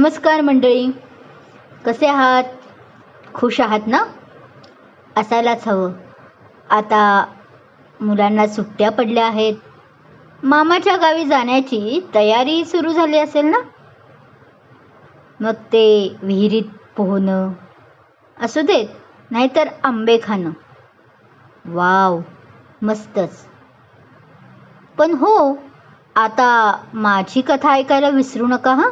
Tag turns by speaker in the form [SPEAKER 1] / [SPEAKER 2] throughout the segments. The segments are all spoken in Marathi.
[SPEAKER 1] नमस्कार मंडळी. कसे आहात? खुश आहात ना? असायलाच हवं. आता मुलांना सुट्ट्या पडल्या आहेत. मामाच्या गावी जाण्याची तयारी सुरू झाली असेल ना? मग ते विहिरीत पोहणं असू देत नाहीतर आंबे खाणं. वाव मस्तच. पण हो आता माझी कथा ऐकायला विसरू नका हां?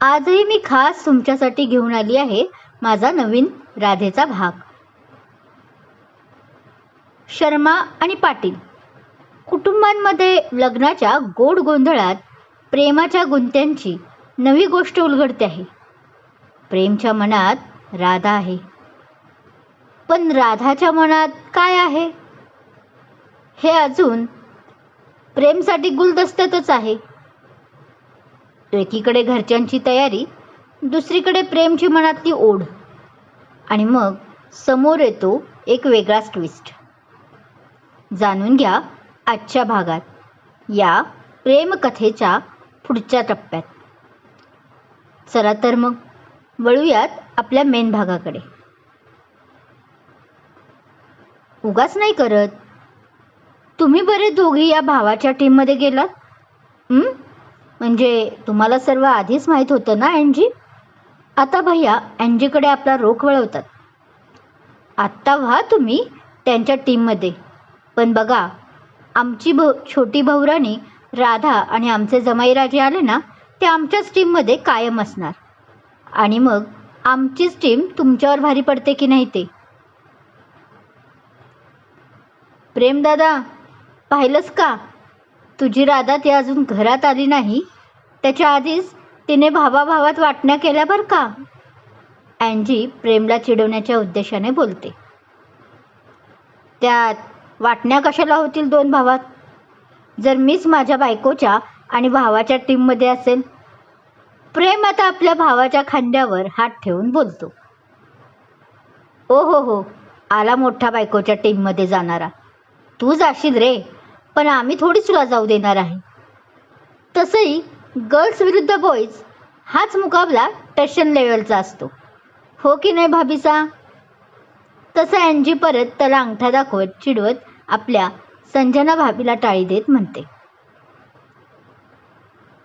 [SPEAKER 1] आजही मी खास तुमच्यासाठी घेऊन आली आहे माझा नवीन राधेचा भाग. शर्मा आणि पाटील. कुटुंबांमध्ये लग्नाच्या गोड गोंधळात प्रेमाच्या गुंत्यांची नवी गोष्ट उलगडते आहे. प्रेमच्या मनात राधा आहे. पण राधाच्या मनात काय आहे? हे अजून प्रेमसाठी गुलदस्त्यातच आहे. एकीकडे घरच्यांची तयारी दुसरीकडे प्रेमची मनातली ओढ. आणि मग समोर येतो एक वेगळाच ट्विस्ट जाणून घ्या आजच्या भागात या प्रेमकथेच्या पुढच्या टप्प्यात. चला तर मग वळूयात आपल्या मेन भागाकडे. उगाच नाही करत. तुम्ही बरे दोघी या भावाच्या टीममध्ये गेलात? म्हणजे तुम्हाला सर्व आधीच माहीत होतं ना अँजी? आता भैया अँजीकडे आपला रोख वळवतात. आत्ता व्हा तुम्ही त्यांच्या टीममध्ये. पण बघा आमची भ छोटी भाऊराणी राधा आणि आमचे जमाईराजे आले ना ते आमच्याच टीममध्ये कायम असणार. आणि मग आमचीच टीम तुमच्यावर भारी पडते की नाही ते? प्रेमदादा पाहिलंस का? तुझी राधा ती अजून घरात आली नाही? त्याच्या आधीच तिने भावाभावात वाटण्या केल्या बरं का? अँजी प्रेमला चिडवण्याच्या उद्देशाने बोलते. त्यात वाटण्या कशाला होतील दोन भावात? जर मीच माझ्या बायकोच्या आणि भावाच्या टीममध्ये असेल प्रेम आता आपल्या भावाच्या खांद्यावर हात ठेवून बोलतो. ओ हो हो आला मोठ्या बायकोच्या टीममध्ये जाणारा. तू जाशील रे. पण आम्ही थोडीच तुला जाऊ देणार आहे. तसंही गर्ल्स विरुद्ध बॉईज हाच मुकाबला टशन लेवलचा असतो. हो की नाही भाभीसा? तसं अँजी परत त्याला अंगठा दाखवत चिडवत आपल्या संजना भाभीला टाळी देत म्हणते.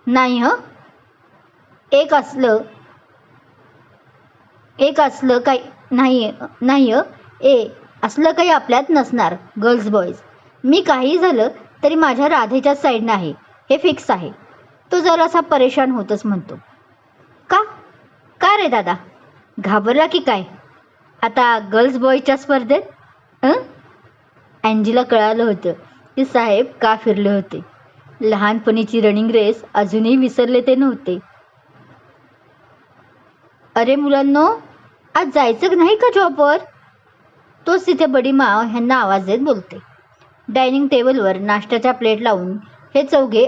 [SPEAKER 1] नाही ह? एक असलं एक असलं काही नाही नाही ए असलं काही आपल्यात नसणार गर्ल्स बॉईज मी काही झालं तरी माझ्या राधेच्या साईडनं आहे. हे फिक्स आहे. तो जरासा परेशान होतच म्हणतो. का? का रे दादा? घाबरला की काय? आता गर्ल्स बॉयच्या स्पर्धेत? अँजीला कळालं होतं की साहेब का फिरले होते. लहानपणीची रनिंग रेस अजूनही विसरले ते नव्हते. अरे मुलांनो आज जायचं नाही का जॉबवर तोच तिथे बडी माव ह्यांना आवाज देत बोलते. डायनिंग टेबलवर नाश्त्याच्या प्लेट लावून हे चौघे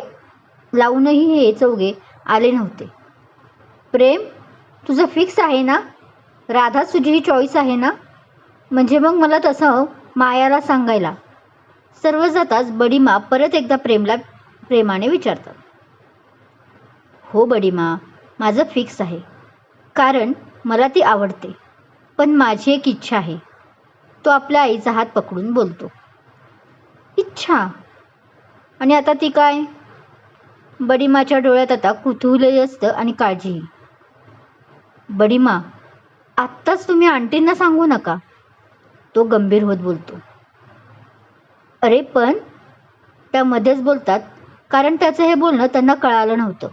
[SPEAKER 1] लावूनही हे चौघे आले नव्हते. प्रेम तुझं फिक्स आहे ना? राधाच तुझी ही चॉईस आहे ना? म्हणजे मग मला तसं मायाला सांगायला. सर्व जाताच बडीमा परत एकदा प्रेमला प्रेमाने विचारतात. हो बडीमा माझं फिक्स आहे. कारण मला ती आवडते. पण माझी एक इच्छा आहे. तो आपल्या आईचा हात पकडून बोलतो. इच्छा. आणि आता ती काय? बडीमाच्या डोळ्यात आता कुतूहलही असतं आणि काळजी. बडीमा आत्ताच तुम्ही आंटींना सांगू नका. तो गंभीर होत बोलतो. अरे पण त्या मध्येच बोलतात. कारण त्याचं हे बोलणं त्यांना कळालं नव्हतं.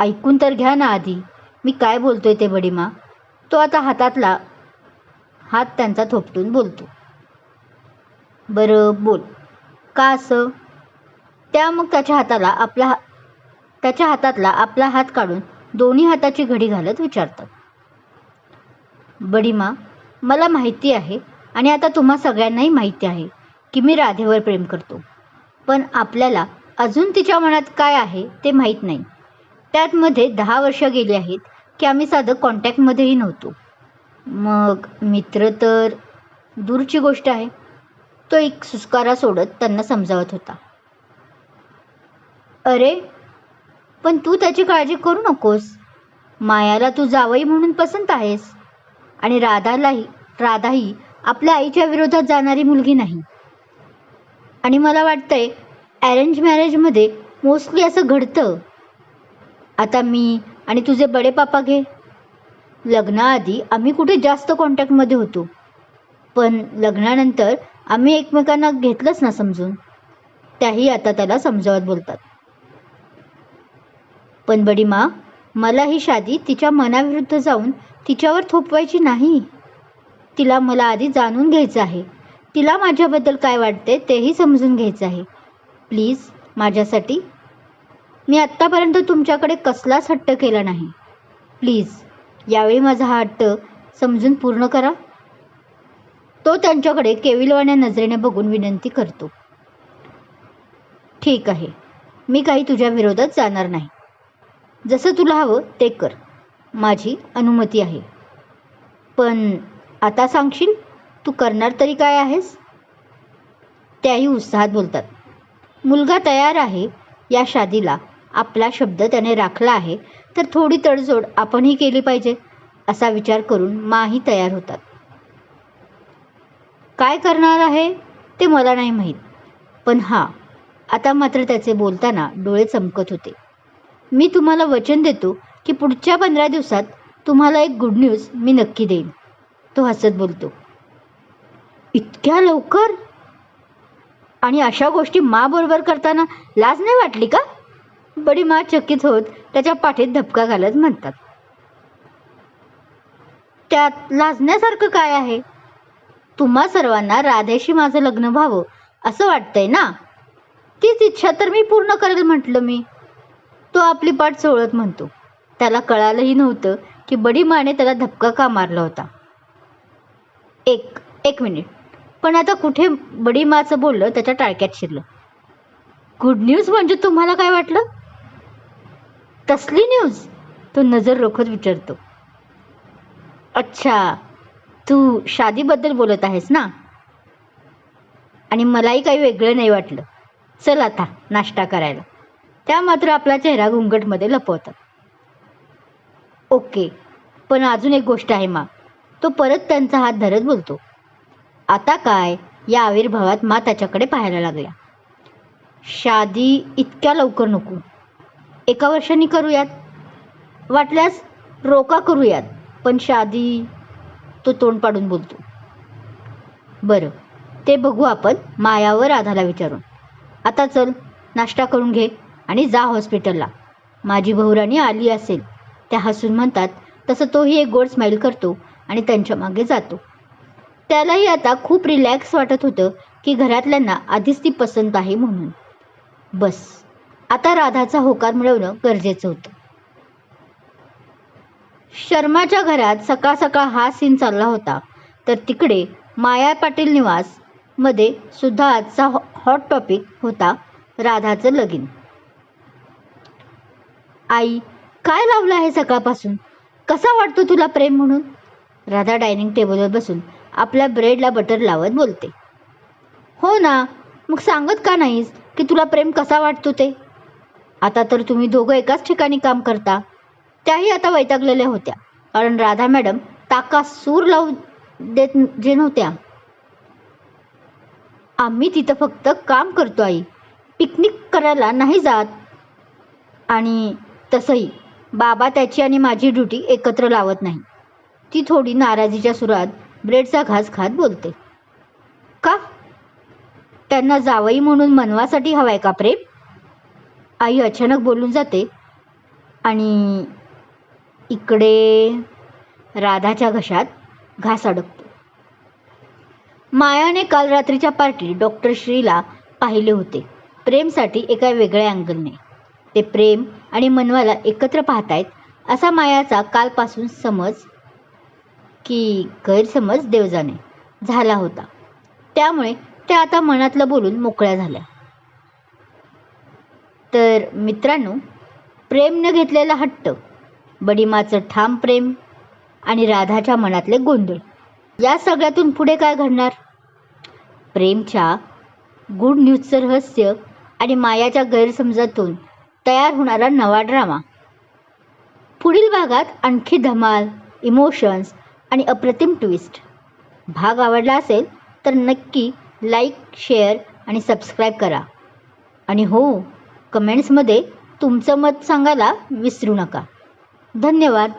[SPEAKER 1] ऐकून तर घ्या ना आधी. मी काय बोलतोय ते बडीमा? तो आता हातातला हात त्यांचा थोपटून बोलतो. बरं बोल. का असं? त्या मग त्याच्या हाताला आपला हा त्याच्या हातातला आपला हात काढून दोन्ही हाताची घडी घालत विचारतात. बडीमा मला माहिती आहे आणि आता तुम्हा सगळ्यांनाही माहिती आहे की मी राधेवर प्रेम करतो. पण आपल्याला अजून तिच्या मनात काय आहे ते माहीत नाही. त्यातमध्ये दहा वर्ष गेली आहेत की आम्ही साधं कॉन्टॅक्टमध्येही नव्हतो. मग मित्र तर दूरची गोष्ट आहे. तो एक सुस्कारा सोडत त्यांना समजावत होता. अरे पण तू त्याची काळजी करू नकोस. मायाला तू जावई म्हणून पसंत आहेस. आणि राधालाही राधाही आपल्या आईच्या विरोधात जाणारी मुलगी नाही. आणि मला वाटतंय अरेंज मॅरेजमध्ये मोस्टली असं घडतं. आता मी आणि तुझे बडे पापा घे. लग्नाआधी आम्ही कुठे जास्त कॉन्टॅक्टमध्ये होतो. पण लग्नानंतर आम्ही एकमेकांना घेतलंच ना समजून. त्याही आता त्याला समजावत बोलतात. पण बडी मा मला ही शादी तिच्या मनाविरुद्ध जाऊन तिच्यावर थोपवायची नाही. तिला मला आधी जाणून घ्यायचं आहे. तिला माझ्याबद्दल काय वाटते तेही समजून घ्यायचं आहे. प्लीज माझ्यासाठी. मी आत्तापर्यंत तुमच्याकडे कसलाच हट्ट केला नाही. प्लीज यावेळी माझा हा हट्ट समजून पूर्ण करा. तो त्यांच्याकडे केविलवाण्या नजरेने बघून विनंती करतो. ठीक आहे. मी काही तुझ्या विरोधात जाणार नाही. जसं तुला हवं ते कर. माझी अनुमती आहे. पण आता सांगशील? तू करणार तरी काय आहेस? त्याही उत्साहात बोलतात. मुलगा तयार आहे. या शादीला आपला शब्द त्याने राखला आहे. तर थोडी तडजोड आपणही केली पाहिजे असा विचार करून माही तयार होतात. काय करणार आहे ते मला नाही माहीत. पण हां आता मात्र त्याचे बोलताना डोळे चमकत होते. मी तुम्हाला वचन देतो की पुढच्या पंधरा दिवसात तुम्हाला एक गुड न्यूज मी नक्की देईन. तो हसत बोलतो. इतक्या लवकर? आणि अशा गोष्टी मा बरोबर करताना लाज नाही वाटली का? बडी मा चकित होत त्याच्या पाठीत धपका घालत म्हणतात. त्यात लाजण्यासारखं काय आहे? तुम्हा सर्वांना राधेशी माझं लग्न व्हावं असं वाटतंय ना? तीच इच्छा तर मी पूर्ण करेल म्हटलं मी. तो आपली पाठ चोळत म्हणतो. त्याला कळालंही नव्हतं की बडी माने त्याला धपका का मारला होता. एक एक मिनिट. पण आता कुठे बडी माचं बोललं त्याच्या टाळक्यात शिरलं. गुड न्यूज म्हणजे तुम्हाला काय वाटलं? तसली न्यूज? तो नजर रोखत विचारतो. अच्छा तू शादीबद्दल बोलत आहेस ना? आणि मलाही काही वेगळं नाही वाटलं. चल आता नाश्ता करायला. त्या मात्र आपला चेहरा घुंगटमध्ये लपवतात. ओके पण अजून एक गोष्ट आहे मा. तो परत त्यांचा हात धरत बोलतो. आता काय? या आविर्भावात मा त्याच्याकडे पाहायला लागल्या शादी इतक्या लवकर नको. एका वर्षांनी करूयात. वाटल्यास रोका करूयात. पण शादी तो तोंड पाडून बोलतो. बरं ते बघू आपण मायावर राधाला विचारून. आता चल नाश्ता करून घे आणि जा हॉस्पिटलला. माझी बहुराणी आली असेल. त्या हसून म्हणतात तसं तोही एक गोड स्माईल करतो आणि त्यांच्या मागे जातो. त्यालाही आता खूप रिलॅक्स वाटत होतं की घरातल्यांना आधीच ती पसंत आहे म्हणून. बस आता राधाचा होकार मिळवणं गरजेचं होतं. शर्माच्या घरात सकाळ सकाळ हा सीन चालला होता. तर तिकडे माया पाटील निवासमध्ये सुद्धा आजचा हॉट टॉपिक होता राधाचं लगीन. आई काय लावलं आहे सकाळपासून? कसा वाटतो तुला प्रेम म्हणून? राधा डायनिंग टेबलवर बसून आपल्या ब्रेडला बटर लावत बोलते. हो ना मग सांगत का नाहीस की तुला प्रेम कसा वाटतो ते? आता तर तुम्ही दोघं एकाच ठिकाणी काम करता. त्याही आता वैतागलेल्या होत्या. कारण राधा मॅडम ताका सूर लावू देत जे नव्हत्या. आम्ही तिथं फक्त काम करतो आई. पिकनिक करायला नाही जात. आणि तसंही बाबा त्याची आणि माझी ड्युटी एकत्र लावत नाही. ती थोडी नाराजीच्या सुरात ब्रेडचा घास खात बोलते. का? त्यांना जावई म्हणून मनवासाठी हवाय का प्रेम? आई अचानक बोलून जाते आणि इकडे राधाच्या घशात घास अडकतो. मायाने काल रात्रीच्या पार्टीत डॉक्टर श्रीला पाहिले होते. प्रेमसाठी एका वेगळ्या अँगलने. ते प्रेम आणि मनवाला एकत्र पाहतायत असा मायाचा कालपासून समज की गैरसमज देवजाने झाला होता. त्यामुळे त्या आता मनातलं बोलून मोकळ्या झाल्या. तर मित्रांनो प्रेमनं घेतलेला हट्ट बडीमाचं ठाम प्रेम आणि राधाच्या मनातले गोंधळ. या सगळ्यातून पुढे काय घडणार? प्रेमच्या गुड न्यूजचं रहस्य आणि मायाच्या गैरसमजातून तयार होणारा नवा ड्रामा. पुढील भागात आणखी धमाल इमोशन्स आणि अप्रतिम ट्विस्ट. भाग आवडला असेल तर नक्की लाईक शेअर आणि सबस्क्राईब करा. आणि हो कमेंट्समध्ये तुमचं मत सांगायला विसरू नका. धन्यवाद.